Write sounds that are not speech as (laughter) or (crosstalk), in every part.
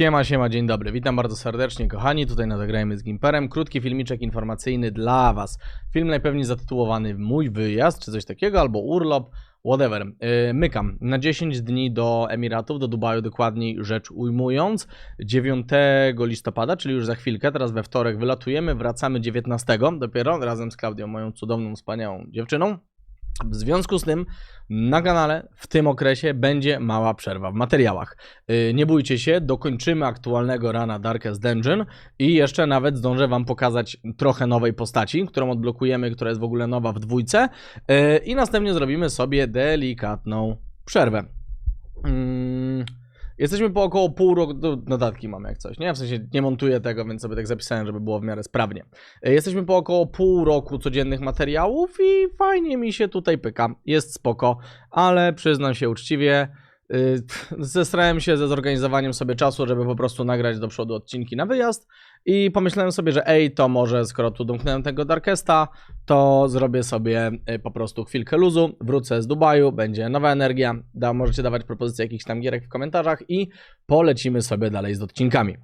Siema, siema, dzień dobry. Witam bardzo serdecznie, kochani. Tutaj na Zagrajmy z Gimperem. Krótki filmiczek informacyjny dla Was. Film najpewniej zatytułowany Mój wyjazd, czy coś takiego, albo urlop, whatever. Yy, mykam na 10 dni do Emiratów, do Dubaju dokładniej rzecz ujmując. 9 listopada, czyli już za chwilkę, teraz we wtorek wylatujemy, wracamy 19 dopiero, razem z Klaudią, moją cudowną, wspaniałą dziewczyną. W związku z tym na kanale w tym okresie będzie mała przerwa w materiałach. Yy, Nie bójcie się, dokończymy aktualnego rana Darkest Dungeon i jeszcze nawet zdążę Wam pokazać trochę nowej postaci, którą odblokujemy, która jest w ogóle nowa w dwójce Yy, i następnie zrobimy sobie delikatną przerwę. Jesteśmy po około pół roku, notatki mam jak coś, nie? W sensie nie montuję tego, więc sobie tak zapisałem, żeby było w miarę sprawnie. E, Jesteśmy po około pół roku codziennych materiałów i fajnie mi się tutaj pyka. Jest spoko, ale przyznam się uczciwie, zestrałem się ze zorganizowaniem sobie czasu, żeby po prostu nagrać do przodu odcinki na wyjazd i pomyślałem sobie, że ej, to może skoro tu domknąłem tego Darkesta, to zrobię sobie y, po prostu chwilkę luzu, wrócę z Dubaju, będzie nowa energia, da, możecie dawać propozycje jakichś tam gierek w komentarzach i polecimy sobie dalej z odcinkami.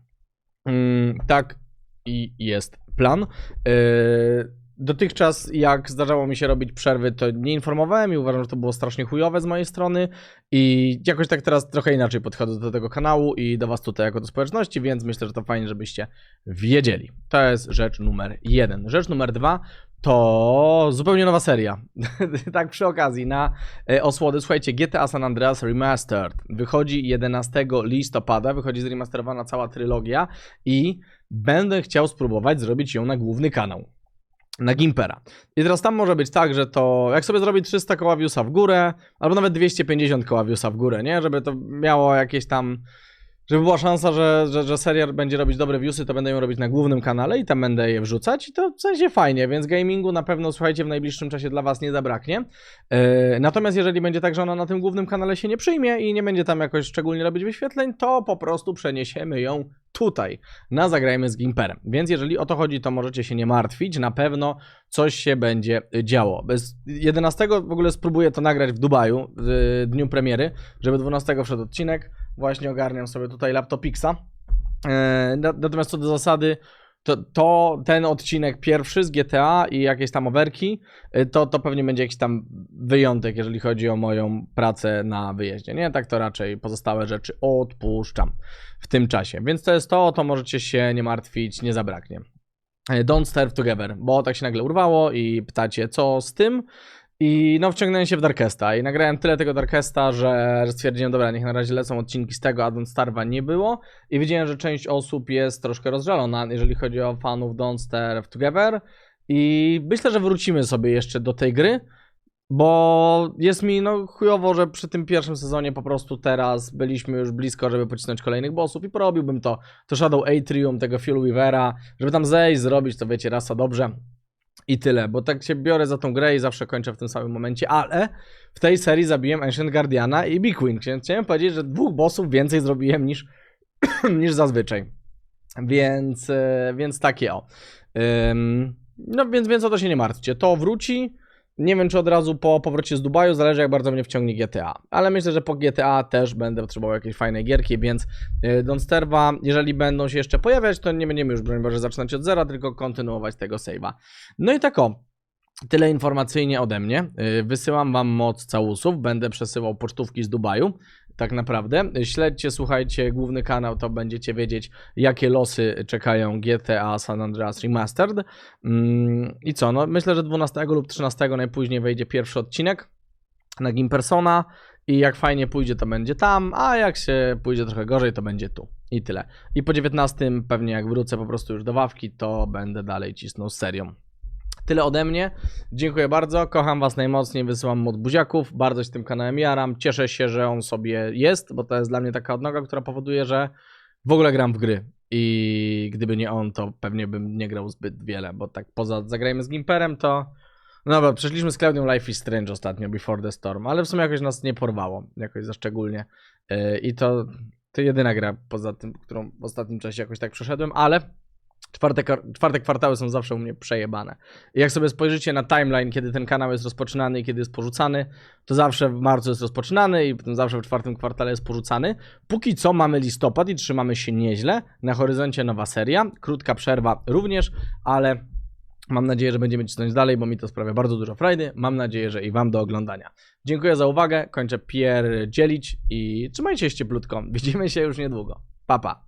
Mm, tak i jest plan. Yy, dotychczas, jak zdarzało mi się robić przerwy, to nie informowałem i uważam, że to było strasznie chujowe z mojej strony. I jakoś tak teraz trochę inaczej podchodzę do tego kanału i do Was tutaj jako do społeczności, więc myślę, że to fajnie, żebyście wiedzieli. To jest rzecz numer jeden. Rzecz numer dwa to zupełnie nowa seria. (laughs) tak przy okazji, na e, osłody. Słuchajcie, GTA San Andreas Remastered wychodzi 11 listopada, wychodzi zremasterowana cała trylogia i będę chciał spróbować zrobić ją na główny kanał. Na Gimpera. I teraz tam może być tak, że to jak sobie zrobić 300 koła w górę, albo nawet 250 koła w górę, nie? Żeby to miało jakieś tam żeby była szansa, że, że, że seria będzie robić dobre viewsy, to będę ją robić na głównym kanale i tam będę je wrzucać i to w sensie fajnie, więc gamingu na pewno, słuchajcie, w najbliższym czasie dla Was nie zabraknie. Yy, natomiast jeżeli będzie tak, że ona na tym głównym kanale się nie przyjmie i nie będzie tam jakoś szczególnie robić wyświetleń, to po prostu przeniesiemy ją tutaj, na Zagrajmy z Gimperem. Więc jeżeli o to chodzi, to możecie się nie martwić, na pewno coś się będzie działo. Bez 11 w ogóle spróbuję to nagrać w Dubaju, w dniu premiery, żeby 12 wszedł odcinek, właśnie ogarniam sobie tutaj laptopixa. E, na- Natomiast co do zasady, to, to ten odcinek pierwszy z GTA i jakieś tam overki, e, to, to pewnie będzie jakiś tam wyjątek, jeżeli chodzi o moją pracę na wyjeździe. Nie, tak to raczej pozostałe rzeczy odpuszczam w tym czasie. Więc to jest to, to możecie się nie martwić, nie zabraknie. E, Don't Starve Together, bo tak się nagle urwało i pytacie, co z tym? I no, wciągnąłem się w Darkesta i nagrałem tyle tego Darkesta, że, stwierdziłem, dobra, niech na razie lecą odcinki z tego, a Don't Starve'a nie było. I widziałem, że część osób jest troszkę rozżalona, jeżeli chodzi o fanów Don't Starve Together. I myślę, że wrócimy sobie jeszcze do tej gry, bo jest mi no chujowo, że przy tym pierwszym sezonie po prostu teraz byliśmy już blisko, żeby pocisnąć kolejnych bossów i porobiłbym to, to Shadow Atrium, tego Phil Weavera, żeby tam zejść, zrobić, to wiecie, rasa dobrze. I tyle, bo tak się biorę za tą grę i zawsze kończę w tym samym momencie, ale w tej serii zabiłem Ancient Guardiana i Big więc chciałem powiedzieć, że dwóch bossów więcej zrobiłem niż, (clears throat) niż zazwyczaj. Więc, e, więc takie o. No więc, więc o to się nie martwcie. To wróci. Nie wiem, czy od razu po powrocie z Dubaju, zależy jak bardzo mnie wciągnie GTA. Ale myślę, że po GTA też będę potrzebował jakiejś fajnej gierki, więc yy, Don't Sterwa, jeżeli będą się jeszcze pojawiać, to nie będziemy już, broń Boże, zaczynać od zera, tylko kontynuować tego save'a. No i tak o. Tyle informacyjnie ode mnie. Yy, Wysyłam wam moc całusów. Będę przesyłał pocztówki z Dubaju. Tak naprawdę. Śledźcie, słuchajcie, główny kanał, to będziecie wiedzieć, jakie losy czekają GTA San Andreas Remastered. Mm, I co? No, myślę, że 12 lub 13 najpóźniej wejdzie pierwszy odcinek na Gimpersona. I jak fajnie pójdzie, to będzie tam, a jak się pójdzie trochę gorzej, to będzie tu. I tyle. I po 19 pewnie jak wrócę po prostu już do ławki, to będę dalej cisnął serią. Tyle ode mnie. Dziękuję bardzo. Kocham Was najmocniej. Wysyłam mod buziaków. Bardzo się tym kanałem jaram. Cieszę się, że on sobie jest, bo to jest dla mnie taka odnoga, która powoduje, że w ogóle gram w gry. I gdyby nie on, to pewnie bym nie grał zbyt wiele, bo tak poza zagrajmy z Gimperem, to. No dobra, przeszliśmy z Klaudią Life is Strange ostatnio, Before the Storm, ale w sumie jakoś nas nie porwało, jakoś za szczególnie. Yy, I to, to jedyna gra poza tym, którą w ostatnim czasie jakoś tak przeszedłem, ale Czwarte, czwarte kwartały są zawsze u mnie przejebane. I jak sobie spojrzycie na timeline, kiedy ten kanał jest rozpoczynany i kiedy jest porzucany, to zawsze w marcu jest rozpoczynany i potem zawsze w czwartym kwartale jest porzucany. Póki co mamy listopad i trzymamy się nieźle. Na horyzoncie nowa seria, krótka przerwa również, ale mam nadzieję, że będziemy cisnąć dalej, bo mi to sprawia bardzo dużo frajdy. Mam nadzieję, że i wam do oglądania. Dziękuję za uwagę, kończę pierdzielić i trzymajcie się cieplutko. Widzimy się już niedługo. Pa, pa.